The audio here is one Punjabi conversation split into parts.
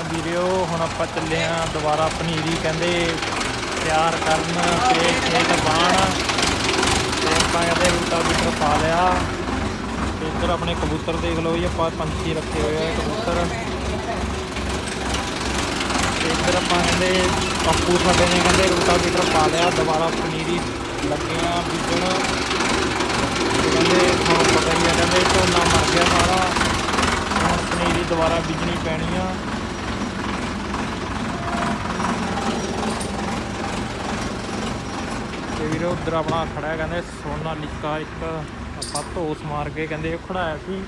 ਤਾਂ ਵੀਰਿਓ ਹੁਣ ਆਪਾਂ ਚੱਲੇ ਆ ਦੁਬਾਰਾ ਪਨੀਰੀ ਕਹਿੰਦੇ ਤਿਆਰ ਕਰਨ ਤੇ ਖੇਤ ਬਾਣ ਤੇ ਆਪਾਂ ਕਹਿੰਦੇ ਰੂਟਾ ਬੀਟਰ ਪਾ ਲਿਆ। ਤੇ ਇੱਧਰ ਆਪਣੇ ਕਬੂਤਰ ਦੇਖ ਲਓ ਜੀ, ਆਪਾਂ ਪੰਛੀ ਰੱਖੇ ਹੋਏ ਆ ਕਬੂਤਰ। ਤੇ ਇੱਧਰ ਆਪਾਂ ਕਹਿੰਦੇ ਪੱਪੂ ਸਾਡੇ ਨੇ ਕਹਿੰਦੇ ਰੂਟਾ ਬੀਟਰ ਪਾ ਲਿਆ, ਦੁਬਾਰਾ ਪਨੀਰੀ ਲੱਗੇ ਆ ਬੀਜਣ। ਕਹਿੰਦੇ ਤੁਹਾਨੂੰ ਪਤਾ ਹੀ ਆ, ਕਹਿੰਦੇ ਝੋਨਾ ਮਰ ਗਿਆ ਸਾਰਾ। ਹੁਣ ਪਨੀਰੀ ਦੁਬਾਰਾ ਬੀਜਣੀ ਪੈਣੀ ਆ। ਤੇ ਵੀਰੇ ਉਧਰ ਆਪਣਾ ਖੜਾ ਕਹਿੰਦੇ ਸੋਨਾ ਲਿਕਾ ਇੱਕ, ਆਪਾਂ ਧੋਸ ਮਾਰ ਕੇ ਕਹਿੰਦੇ ਉਹ ਖੜਾਇਆ ਸੀ।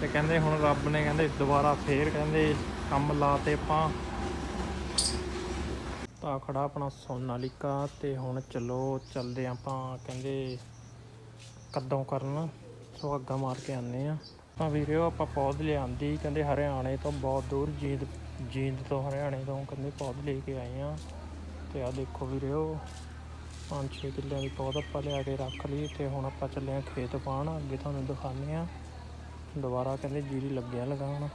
ਤੇ ਕਹਿੰਦੇ ਹੁਣ ਰੱਬ ਨੇ ਕਹਿੰਦੇ ਦੁਬਾਰਾ ਫੇਰ ਕਹਿੰਦੇ ਕੰਮ ਲਾਤੇ ਆਪਾਂ। ਤਾਂ ਖੜਾ ਆਪਣਾ ਸੋਨਾਲੀਕਾ ਤੇ ਹੁਣ ਚਲੋ ਚੱਲਦੇ ਹਾਂ ਆਪਾਂ ਕਹਿੰਦੇ ਕਦੋਂ ਕਰਨ। ਸੁਹਾਗਾ ਮਾਰ ਕੇ ਆਨੇ ਆ ਤਾਂ ਵੀਰਿਓ ਆਪਾਂ ਪੌਦ ਲਿਆਂਦੀ, ਕਹਿੰਦੇ ਹਰਿਆਣੇ ਤੋਂ ਬਹੁਤ ਦੂਰ ਜੀਂਦ ਜੀਂਦ ਤੋਂ ਹਰਿਆਣੇ ਤੋਂ ਕਹਿੰਦੇ ਪੌਦ ਲੈ ਕੇ ਆਏ ਆ ਤੇ ਆ ਦੇਖੋ ਵੀਰਿਓ 5-6 ਕਿੱਲਿਆਂ ਦੀ ਪੌਦ ਆਪਾਂ ਲਿਆ ਕੇ ਰੱਖ ਲਈ ਤੇ ਹੁਣ ਆਪਾਂ ਚੱਲੇ ਆ ਖੇਤ ਪਾਣ ਅੱਗੇ ਤੁਹਾਨੂੰ ਦਿਖਾਉਂਦੇ ਆ ਦੁਬਾਰਾ ਕਹਿੰਦੇ ਜੀਰੀ ਲੱਗਿਆ ਲਗਾਉਣ।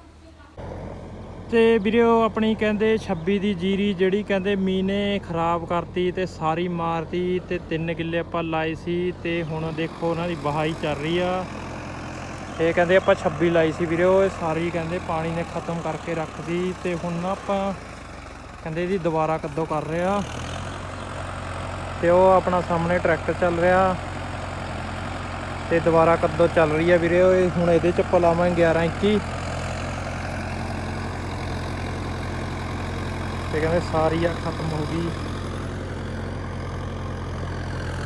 ਤੇ ਵੀਰਿਓ ਆਪਣੀ ਕਹਿੰਦੇ 26 ਦੀ ਜੀਰੀ ਜਿਹੜੀ ਕਹਿੰਦੇ ਮੀਨੇ ਖਰਾਬ ਕਰਤੀ ਤੇ ਸਾਰੀ ਮਾਰਤੀ ਤੇ 3 ਕਿੱਲੇ ਆਪਾਂ ਲਾਏ ਸੀ ਤੇ ਹੁਣ ਦੇਖੋ ਉਹਨਾਂ ਦੀ ਬਹਾਈ ਚੱਲ ਰਹੀ ਆ। ਇਹ ਕਹਿੰਦੇ ਆਪਾਂ 26 ਲਾਈ ਸੀ ਵੀਰਿਓ ਇਹ ਸਾਰੀ ਕਹਿੰਦੇ ਪਾਣੀ ਨੇ ਖਤਮ ਕਰਕੇ ਰੱਖਦੀ ਤੇ ਹੁਣ ਨਾ ਆਪਾਂ ਕਹਿੰਦੇ ਜੀ ਦੁਬਾਰਾ ਕੱਦੋ ਕਰ ਰਿਹਾ ਤੇ ਉਹ ਆਪਣਾ ਸਾਹਮਣੇ ਟਰੈਕਟਰ ਚੱਲ ਰਿਹਾ। ਤੇ ਦੁਬਾਰਾ ਕੱਦੋ ਚੱਲ ਰਹੀ ਹੈ ਵੀਰੇ ਇਹ ਹੁਣ ਇਹਦੇ ਚ ਆਪਾਂ ਲਾਵਾਂਗੇ 11 ਇੰਚੀ ਤੇ ਕਹਿੰਦੇ ਸਾਰੀ ਆ ਖਤਮ ਹੋ ਗਈ।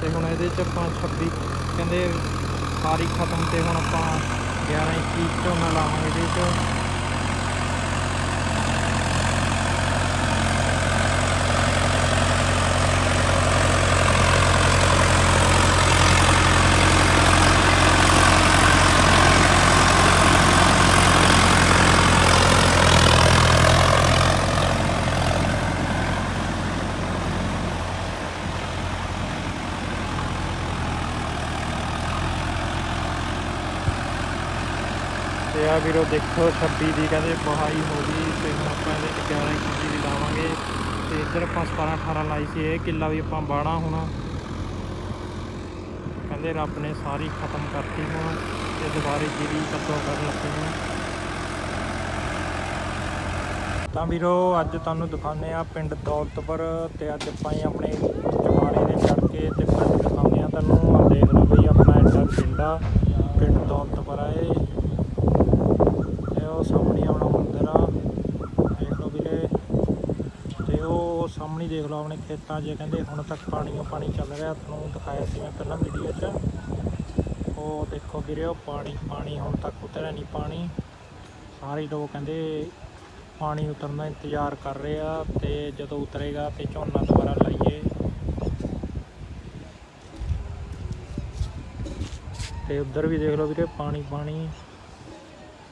ਤੇ ਹੁਣ ਇਹਦੇ ਚ ਆਪਾਂ 26 ਕਹਿੰਦੇ ਸਾਰੀ ਖਤਮ ਤੇ ਹੁਣ ਆਪਾਂ 11 ਇੰਚੀ ਝੋਨਾ ਲਾਵਾਂਗੇ ਇਹਦੇ ਚ। ਆ ਵੀਰੋ, ਦੇਖੋ 26 ਦੀ ਕਹਿੰਦੇ ਬਹਾਈ ਹੋ ਗਈ, ਤੇ ਹੁਣ ਆਪਾਂ ਇਹਦੇ 11 ਇੰਚੀ ਦੀ ਲਾਵਾਂਗੇ। ਤੇ ਇੱਧਰ ਆਪਾਂ 17 18 ਲਾਈ ਸੀ, ਇਹ ਕਿੱਲਾ ਵੀ ਆਪਾਂ ਬਾਣਾ ਹੁਣ। ਕਹਿੰਦੇ ਰੱਬ ਨੇ ਸਾਰੀ ਖਤਮ ਕਰਤੀ ਹੁਣ, ਤੇ ਦੁਬਾਰੇ ਜੀਰੀ ਕੱਦੋਂ ਕਰਨ ਲੱਗੇ ਹਾਂ ਤਾਂ ਵੀਰੋ, ਅੱਜ ਤੁਹਾਨੂੰ ਦਿਖਾਉਂਦੇ ਆ ਪਿੰਡ ਦੌਲਤਪੁਰ, ਤੇ ਅੱਜ ਆਪਾਂ ਆਪਣੇ ਜਵਾਰੇ ਦੇ ਚੜ ਕੇ ਤੇ ਪਿੰਡ ਦਿਖਾਉਂਦੇ ਆ ਤੁਹਾਨੂੰ ਆ ਦੇਖ ਲਓ ਬਈ ਆਪਣਾ ਐਡਾ ਪਿੰਡ ਆ ਪਿੰਡ ਦੌਲਤਪੁਰ ਆ ਇਹ ਤੇ ਉਹ ਸਾਹਮਣੇ ਆਪਣਾ ਮੰਦਿਰ ਆ ਦੇਖ ਲਓ ਵੀਰੇ ਤੇ ਉਹ ਸਾਹਮਣੇ ਦੇਖ ਲਓ ਆਪਣੇ ਖੇਤਾਂ 'ਚ, ਕਹਿੰਦੇ ਹੁਣ ਤੱਕ ਪਾਣੀ ਪਾਣੀ ਚੱਲ ਰਿਹਾ, ਤੁਹਾਨੂੰ ਦਿਖਾਇਆ ਸੀ ਮੈਂ ਪਹਿਲਾਂ ਵੀਡੀਓ 'ਚ। ਉਹ ਦੇਖੋ ਵੀਰੇ ਉਹ ਪਾਣੀ ਪਾਣੀ ਹੁਣ ਤੱਕ ਉਤਰਿਆ ਨਹੀਂ ਪਾਣੀ। ਸਾਰੇ ਲੋਕ ਕਹਿੰਦੇ ਪਾਣੀ ਉਤਰਨ ਦਾ ਇੰਤਜ਼ਾਰ ਕਰ ਰਹੇ ਆ ਤੇ ਜਦੋਂ ਉਤਰੇਗਾ ਤੇ ਝੋਨਾ ਦੁਬਾਰਾ ਲਾਈਏ। ਤੇ ਉੱਧਰ ਵੀ ਦੇਖ ਲਓ ਵੀਰੇ, ਪਾਣੀ ਪਾਣੀ।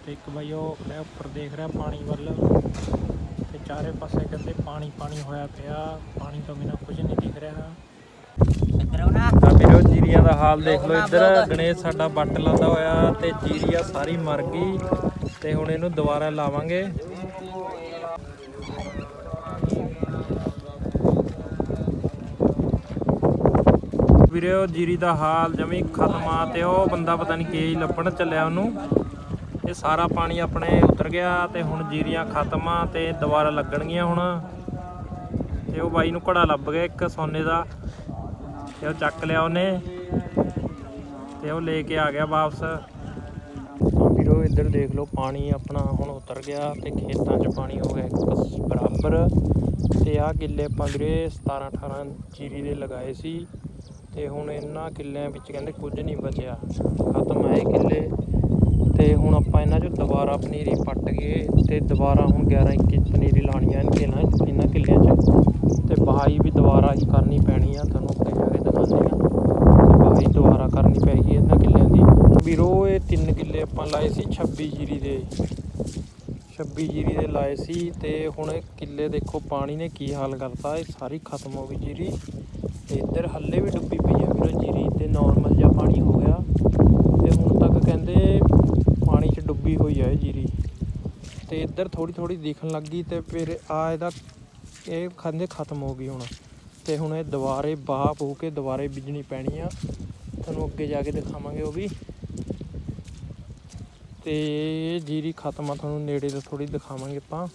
ਤੇ ਇੱਕ ਬਾਈ ਉਹ ਖੜਾ ਉੱਪਰ ਦੇਖ ਰਿਹਾ ਪਾਣੀ ਵੱਲ। ਤੇ ਚਾਰੇ ਪਾਸੇ ਕਹਿੰਦੇ ਪਾਣੀ ਪਾਣੀ ਹੋਇਆ ਪਿਆ। ਪਾਣੀ ਤੋਂ ਬਿਨਾ ਕੁਝ ਨਹੀਂ ਦਿਖ ਰਿਹਾ। ਆ ਵੀਰੋ ਜੀਰੀਆਂ ਦਾ ਹਾਲ ਦੇਖ ਲਓ ਇੱਧਰ। ਗਣੇਸ਼ ਸਾਡਾ ਬੱਟ ਲਾਉਂਦਾ ਹੋਇਆ ਤੇ ਜੀਰੀਆ ਸਾਰੀ ਮਰ ਗਈ। ਤੇ ਹੁਣ ਇਹਨੂੰ ਦੁਬਾਰਾ ਲਾਵਾਂਗੇ। ਵੀਰੇ ਉਹ ਜੀਰੀ ਦਾ ਹਾਲ ਜਮੀ ਖਤਮ ਆ ਤੇ ਉਹ ਬੰਦਾ ਪਤਾ ਨਹੀਂ ਕੀ ਲੱਭਣ ਚੱਲਿਆ ਉਹਨੂੰ। ਇਹ ਸਾਰਾ ਪਾਣੀ ਆਪਣੇ ਉਤਰ ਗਿਆ ਤੇ ਹੁਣ ਜੀਰੀਆਂ ਖਤਮ ਆ ਤੇ ਦੁਬਾਰਾ ਲੱਗਣਗੀਆਂ ਹੁਣ। ਤੇ ਉਹ ਬਾਈ ਨੂੰ ਘੜਾ ਲੱਭ ਗਿਆ ਇੱਕ ਸੋਨੇ ਦਾ। ਤੇ ਉਹ ਚੱਕ ਲਿਆ ਉਹਨੇ। ਤੇ ਉਹ ਲੈ ਕੇ ਆ ਗਿਆ ਵਾਪਸ। ਵੀਰੋ, ਇੱਧਰ ਦੇਖ ਲਓ, ਪਾਣੀ ਆਪਣਾ ਹੁਣ ਉਤਰ ਗਿਆ ਤੇ ਖੇਤਾਂ 'ਚ ਪਾਣੀ ਹੋ ਗਿਆ ਇੱਕ ਬਰਾਬਰ। ਤੇ ਆਹ ਕਿੱਲੇ ਆਪਾਂ ਵੀਰੇ 17 18 ਜੀਰੀ ਦੇ ਲਗਾਏ ਸੀ। ਤੇ ਹੁਣ ਇਹਨਾਂ ਕਿੱਲਿਆਂ ਵਿੱਚ ਕਹਿੰਦੇ ਕੁਝ ਨਹੀਂ ਬਚਿਆ। ਖਤਮ ਆਏ ਕਿੱਲੇ। ਤੇ ਹੁਣ ਆਪਾਂ ਇਹਨਾਂ 'ਚੋਂ ਦੁਬਾਰਾ ਪਨੀਰੀ ਪੱਟ ਗਏ ਤੇ ਦੁਬਾਰਾ ਹੁਣ 11 21 ਪਨੀਰੀ ਲਾਣੀ ਆ ਇਹਨਾਂ ਇਹਨਾਂ ਕਿੱਲਿਆਂ 'ਚ। ਤੇ ਬਹਾਈ ਵੀ ਦੁਬਾਰਾ ਹੀ ਕਰਨੀ ਪੈਣੀ ਆ, ਤੁਹਾਨੂੰ ਅੱਗੇ ਜਾ ਕੇ ਦਿਖਾਉਂਦੇ ਆ। ਤੇ ਬਹਾਈ ਦੁਬਾਰਾ ਕਰਨੀ ਪੈਗੀ ਇਹਨਾਂ ਕਿੱਲਿਆਂ ਦੀ। ਵੀਰੋ, ਇਹ ਤਿੰਨ ਕਿੱਲੇ ਆਪਾਂ ਲਾਏ ਸੀ 26 ਜੀਰੀ ਦੇ। 26 ਜੀਰੀ ਦੇ ਲਾਏ ਸੀ ਤੇ ਹੁਣ ਇਹ ਕਿੱਲੇ ਦੇਖੋ ਪਾਣੀ ਨੇ ਕੀ ਹਾਲ ਕਰਤਾ, ਇਹ ਸਾਰੀ ਖਤਮ ਹੋ ਗਈ ਜੀਰੀ। ਤੇ ਇੱਧਰ ਹੱਲੇ ਵੀ ਡੁੱਬੀ ਪਈ ਆ ਵੀਰੋ ਜੀਰੀ ਤੇ ਨਾਰਮਲ ਜਿਹਾ ਪਾਣੀ ਹੋ ਗਿਆ ਤੇ ਹੁਣ ਤੱਕ ਕਹਿੰਦੇ ਪਾਣੀ 'ਚ ਡੁੱਬੀ ਹੋਈ ਆ ਇਹ ਜੀਰੀ ਤੇ ਇੱਧਰ ਥੋੜੀ ਥੋੜੀ ਦਿਖਣ ਲੱਗੀ ਤੇ ਫਿਰ ਆ ਇਹਦਾ ਇਹ ਖੰਦੇ ਖਤਮ ਹੋ ਗਈ ਹੁਣ। ਤੇ ਹੁਣ ਇਹ ਦੁਬਾਰੇ ਬਾਹ ਹੋ ਕੇ ਦੁਬਾਰੇ ਬੀਜਣੀ ਪੈਣੀ ਆ। ਤੁਹਾਨੂੰ ਅੱਗੇ ਜਾ ਕੇ ਦਿਖਾਵਾਂਗੇ ਉਹ ਵੀ। ਤੇ ਇਹ ਜੀਰੀ ਖਤਮ ਆ, ਤੁਹਾਨੂੰ ਨੇੜੇ ਤੋਂ ਥੋੜੀ ਦਿਖਾਵਾਂਗੇ ਆਪਾਂ।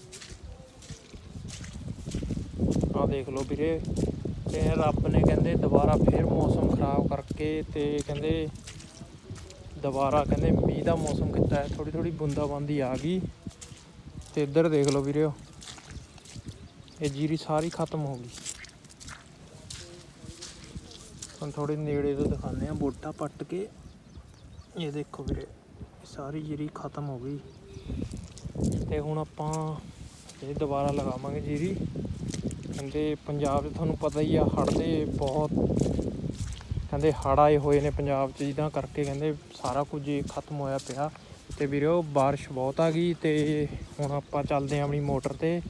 ਆ ਦੇਖ ਲਓ ਵੀਰੇ, ਤੇ ਰੱਬ ਨੇ ਕਹਿੰਦੇ ਦੁਬਾਰਾ ਫੇਰ ਮੌਸਮ ਖਰਾਬ ਕਰਕੇ ਤੇ ਕਹਿੰਦੇ ਦੁਬਾਰਾ ਕਹਿੰਦੇ ਮੀਂਹ ਦਾ ਮੌਸਮ ਕੀਤਾ ਹੈ। ਥੋੜੀ ਥੋੜੀ ਬੂੰਦਾਬਾਂਦੀ ਆ ਗਈ। ਤੇ ਇੱਧਰ ਦੇਖ ਲਓ ਵੀਰੇ ਇਹ ਜੀਰੀ ਸਾਰੀ ਖਤਮ ਹੋ ਗਈ। ਹੁਣ ਥੋੜੇ ਨੇੜੇ ਤੋਂ ਦਿਖਾਉਂਦੇ ਆ ਬੋਟਾ ਪੱਟ ਕੇ। ਇਹ ਦੇਖੋ ਵੀਰੇ ਸਾਰੀ ਜੀਰੀ ਖਤਮ ਹੋ ਗਈ। ਤੇ ਹੁਣ ਆਪਾਂ ਇਹ ਦੁਬਾਰਾ ਲਗਾਵਾਂਗੇ ਜੀਰੀ। ਕਹਿੰਦੇ ਪੰਜਾਬ 'ਚ ਤੁਹਾਨੂੰ ਪਤਾ ਹੀ ਆ, ਹੜ੍ਹ ਦੇ ਬਹੁਤ ਕਹਿੰਦੇ ਹੜ੍ਹ ਆਏ ਹੋਏ ਨੇ ਪੰਜਾਬ 'ਚ ਜਿਹਦਾ ਕਰਕੇ ਕਹਿੰਦੇ ਸਾਰਾ ਕੁਝ ਖਤਮ ਹੋਇਆ ਪਿਆ। ਤੇ ਵੀਰੋ ਉਹ ਬਾਰਿਸ਼ ਬਹੁਤ ਆ ਗਈ ਤੇ ਹੁਣ ਆਪਾਂ ਚੱਲਦੇ ਆਂ ਆਪਣੀ ਮੋਟਰ ਤੇ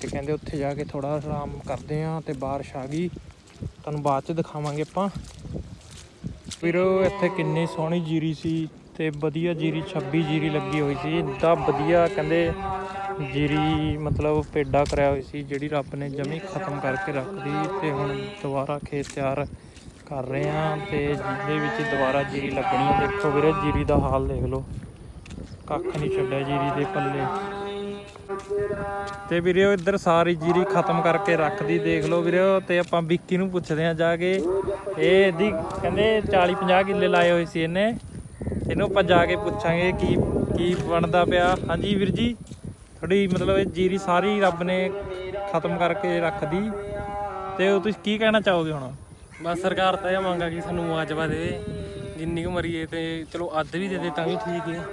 ਤੇ ਕਹਿੰਦੇ ਉੱਥੇ ਜਾ ਕੇ ਥੋੜਾ ਆਰਾਮ ਕਰਦੇ ਆਂ ਤੇ ਬਾਰਿਸ਼ ਆ ਗਈ। ਤੁਹਾਨੂੰ ਬਾਅਦ 'ਚ ਦਿਖਾਵਾਂਗੇ ਆਪਾਂ। ਵੀਰੇ ਇੱਥੇ ਕਿੰਨੀ ਸੋਹਣੀ ਜੀਰੀ ਸੀ ਤੇ ਵਧੀਆ ਜੀਰੀ 26 ਜੀਰੀ ਲੱਗੀ ਹੋਈ ਸੀ। ਇੰਦਾ ਵਧੀਆ ਕਹਿੰਦੇ ਜੀਰੀ ਮਤਲਬ ਪੇਡਾ ਕਰਿਆ ਹੋਈ ਸੀ ਜਿਹੜੀ ਰੱਬ ਨੇ ਜਮੀ ਖਤਮ ਕਰਕੇ ਰੱਖਦੀ ਤੇ ਹੁਣ ਦੁਬਾਰਾ ਖੇਤ ਤਿਆਰ ਕਰ ਰਹੇ ਆ ਤੇ ਜਿਹਦੇ ਵਿੱਚ ਦੁਬਾਰਾ ਜੀਰੀ ਲੱਗਣੀ ਦੇਖੋ ਵੀਰੇ ਜੀਰੀ ਦਾ ਹਾਲ ਦੇਖ ਲਓ। ਕੱਖ ਨਹੀਂ ਛੱਡਿਆ ਜੀਰੀ ਦੇ ਪੱਲੇ। ਤੇ ਵੀਰੇ ਉਹ ਇੱਧਰ ਸਾਰੀ ਜੀਰੀ ਖਤਮ ਕਰਕੇ ਰੱਖਦੀ, ਦੇਖ ਲਓ ਵੀਰੇ ਉਹ ਤੇ ਆਪਾਂ ਵਿੱਕੀ ਨੂੰ ਪੁੱਛਦੇ ਆ ਜਾ ਕੇ, ਇਹ ਇਹਦੀ ਕਹਿੰਦੇ 40 50 ਕਿੱਲੇ ਲਾਏ ਹੋਏ ਸੀ ਇਹਨੇ। ਇਹਨੂੰ ਆਪਾਂ ਜਾ ਕੇ ਪੁੱਛਾਂਗੇ ਕੀ ਕੀ ਬਣਦਾ ਪਿਆ। ਹਾਂਜੀ ਵੀਰ ਜੀ ਥੋੜੀ ਮਤਲਬ ਇਹ ਜੀਰੀ ਸਾਰੀ ਰੱਬ ਨੇ ਖਤਮ ਕਰਕੇ ਰੱਖਦੀ। ਤੇ ਉਹ ਤੁਸੀਂ ਕੀ ਕਹਿਣਾ ਚਾਹੋਗੇ ਹੁਣ? ਬਸ ਸਰਕਾਰ ਤਾਂ ਇਹ ਮੰਗਾ ਕਿ ਸਾਨੂੰ ਮੁਆਵਜ਼ਾ ਦੇਵੇ ਜਿੰਨੀ ਕੁ ਮਰੀਏ ਤੇ ਚਲੋ ਅੱਧ ਵੀ ਦੇ ਦੇ ਤਾਂ ਵੀ ਠੀਕ ਹੈ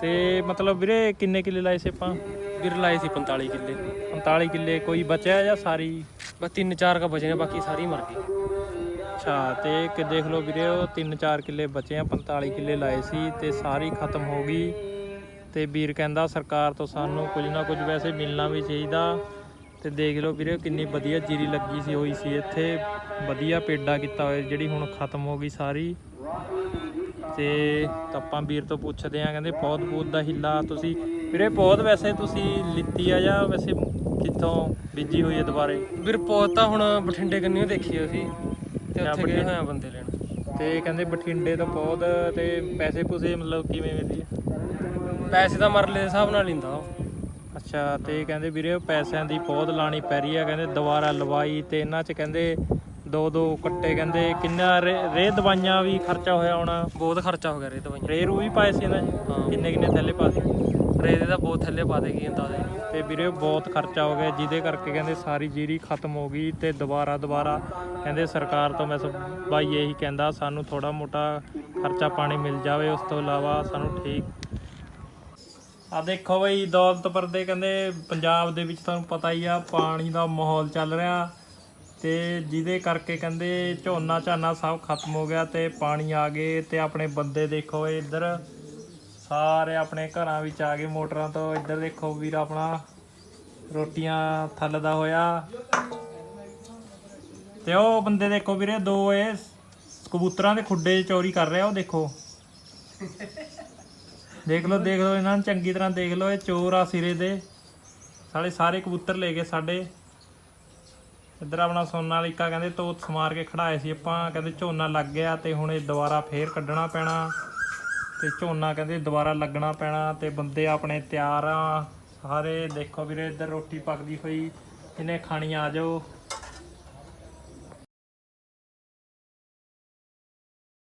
ਤੇ ਮਤਲਬ ਵੀਰੇ ਕਿੰਨੇ ਕਿੱਲੇ ਲਾਏ ਸੀ ਆਪਾਂ? ਵੀਰ ਲਾਏ ਸੀ 45 ਕਿੱਲੇ। 45 ਕਿੱਲੇ ਕੋਈ ਬਚਿਆ ਜਾਂ ਸਾਰੀ? ਬਸ ਤਿੰਨ ਚਾਰ ਕਾ ਬਚੇ ਨੇ ਬਾਕੀ ਸਾਰੀ ਮਰ ਗਈ। ਅੱਛਾ ਤੇ ਕਿ ਦੇਖ ਲਓ ਵੀਰੇ ਉਹ 3-4 ਕਿੱਲੇ ਬਚੇ ਆ 45 ਕਿੱਲੇ ਲਾਏ ਸੀ ਤੇ ਸਾਰੀ ਖਤਮ ਹੋ ਗਈ। ਤੇ ਵੀਰ ਕਹਿੰਦਾ ਸਰਕਾਰ ਤੋਂ ਸਾਨੂੰ ਕੁਝ ਨਾ ਕੁਝ ਵੈਸੇ ਮਿਲਣਾ ਵੀ ਚਾਹੀਦਾ। ਤੇ ਦੇਖ ਲਓ ਵੀਰੇ ਕਿੰਨੀ ਵਧੀਆ ਜੀਰੀ ਲੱਗੀ ਸੀ ਹੋਈ ਸੀ ਇੱਥੇ। ਵਧੀਆ ਪੇਡਾ ਕੀਤਾ ਹੋਇਆ ਜਿਹੜੀ ਹੁਣ ਖਤਮ ਹੋ ਗਈ ਸਾਰੀ। ਤੇ ਤਾਂ ਆਪਾਂ ਵੀਰ ਤੋਂ ਪੁੱਛਦੇ ਆ ਕਹਿੰਦੇ ਪੌਦ ਪੂਦ ਦਾ ਹਿੱਲਾ ਤੁਸੀਂ। ਵੀਰੇ ਪੌਦ ਵੈਸੇ ਤੁਸੀਂ ਲਿੱਤੀ ਆ ਜਾਂ ਵੈਸੇ ਕਿੱਥੋਂ ਬੀਜੀ ਹੋਈ ਹੈ ਦੁਬਾਰੇ? ਵੀਰ ਪੌਤ ਤਾਂ ਹੁਣ ਬਠਿੰਡੇ ਕੰਨੀ ਦੇਖੀ ਅਸੀਂ ਤੇ ਉੱਥੇ ਗਏ ਬਠਿੰਡੇ। ਹੋਏ ਆ ਬੰਦੇ ਲੈਣ। ਤੇ ਕਹਿੰਦੇ ਬਠਿੰਡੇ ਤੋਂ ਪੌਦ ਤੇ ਪੈਸੇ ਪੂਸੇ ਮਤਲਬ ਕਿਵੇਂ ਮਿਲਦੀ ਆ? ਪੈਸੇ ਤਾਂ ਮਰਲੇ ਦੇ ਹਿਸਾਬ ਨਾਲ ਲਿੰਦਾ ਉਹ। ਅੱਛਾ ਤੇ ਕਹਿੰਦੇ ਵੀਰੇ ਪੈਸਿਆਂ ਦੀ ਪੌਦ ਲਾਣੀ ਪੈ ਰਹੀ ਆ ਕਹਿੰਦੇ ਦੁਬਾਰਾ ਲਵਾਈ ਤੇ ਇਹਨਾਂ 'ਚ ਕਹਿੰਦੇ ਦੋ ਦੋ ਕੱਟੇ ਕਹਿੰਦੇ ਕਿੰਨਾ ਰੇ ਦਵਾਈਆਂ ਵੀ ਖਰਚਾ ਹੋਇਆ ਹੋਣਾ। ਬਹੁਤ ਖਰਚਾ ਹੋ ਗਿਆ ਰੇ ਦਵਾਈਆਂ। ਰੇ ਰੂ ਵੀ ਪਾਏ ਸੀ ਇਹਨਾਂ ਹਾਂ। ਕਿੰਨੇ ਕਿੰਨੇ ਥੈਲੇ ਪਾ ਸੀ ਰੇ ਦੇ ਤਾਂ ਬਹੁਤ ਥੱਲੇ ਪਾ ਦੇਗੀ ਇੰਦਾ ਦੇ ਤੇ ਵੀਰੇ ਬਹੁਤ ਖਰਚਾ ਹੋ ਗਿਆ ਜਿਹਦੇ ਕਰਕੇ ਕਹਿੰਦੇ ਸਾਰੀ ਜੀਰੀ ਖਤਮ ਹੋ ਗਈ ਤੇ ਦੁਬਾਰਾ ਦੁਬਾਰਾ ਕਹਿੰਦੇ ਸਰਕਾਰ ਤੋਂ ਮੈਂ ਸਭ ਬਾਈ ਇਹੀ ਕਹਿੰਦਾ ਸਾਨੂੰ ਥੋੜਾ ਮੋਟਾ ਖਰਚਾ ਪਾਣੀ ਮਿਲ ਜਾਵੇ ਉਸ ਤੋਂ ਇਲਾਵਾ ਸਾਨੂੰ ਠੀਕ। ਆ ਦੇਖੋ ਬਈ ਦੌਲਤਪੁਰ ਦੇ ਕਹਿੰਦੇ ਪੰਜਾਬ ਦੇ ਵਿੱਚ ਤੁਹਾਨੂੰ ਪਤਾ ਹੀ ਆ ਪਾਣੀ ਦਾ ਮਾਹੌਲ ਚੱਲ ਰਿਹਾ। ਤੇ ਜਿਹਦੇ ਕਰਕੇ ਕਹਿੰਦੇ ਝੋਨਾ ਝਾਨਾ ਸਭ ਖਤਮ ਹੋ ਗਿਆ ਤੇ ਪਾਣੀ ਆ ਗਏ ਤੇ ਆਪਣੇ ਬੰਦੇ ਦੇਖੋ ਇਹ ਇੱਧਰ ਸਾਰੇ ਆਪਣੇ ਘਰਾਂ ਵਿੱਚ ਆ ਗਏ ਮੋਟਰਾਂ ਤੋਂ। ਇੱਧਰ ਦੇਖੋ ਵੀਰ ਆਪਣਾ ਰੋਟੀਆਂ ਥੱਲਦਾ ਹੋਇਆ। ਤੇ ਉਹ ਬੰਦੇ ਦੇਖੋ ਵੀਰੇ, ਦੋ ਇਹ ਕਬੂਤਰਾਂ ਦੇ ਖੁੱਡੇ 'ਚ ਚੋਰੀ ਕਰ ਰਿਹਾ ਉਹ ਦੇਖੋ। ਦੇਖ ਲਓ ਦੇਖ ਲਓ ਇਹਨਾਂ ਨੂੰ ਚੰਗੀ ਤਰ੍ਹਾਂ ਦੇਖ ਲਓ, ਇਹ ਚੋਰ ਆ ਸਿਰੇ ਦੇ। ਸਾਲੇ ਸਾਰੇ ਕਬੂਤਰ ਲੈ ਗਏ ਸਾਡੇ। ਇੱਧਰ ਆਪਣਾ ਸੋਨਾ ਸੋਨਾਲੀਕਾ ਕਹਿੰਦੇ ਤੋਤ ਸਮਾਰ ਕੇ ਖੜਾਏ ਸੀ ਆਪਾਂ, ਕਹਿੰਦੇ ਝੋਨਾ ਲੱਗ ਗਿਆ ਤੇ ਹੁਣ ਇਹ ਦੁਬਾਰਾ ਫੇਰ ਕੱਢਣਾ ਪੈਣਾ ਤੇ ਝੋਨਾ ਕਹਿੰਦੇ ਦੁਬਾਰਾ ਲੱਗਣਾ ਪੈਣਾ ਤੇ ਬੰਦੇ ਆਪਣੇ ਤਿਆਰ ਆ। ਸਾਰੇ ਦੇਖੋ ਵੀਰੇ, ਇੱਧਰ ਰੋਟੀ ਪੱਕਦੀ ਹੋਈ ਇਹਨੇ ਖਾਣੀ ਆ ਜਾਓ।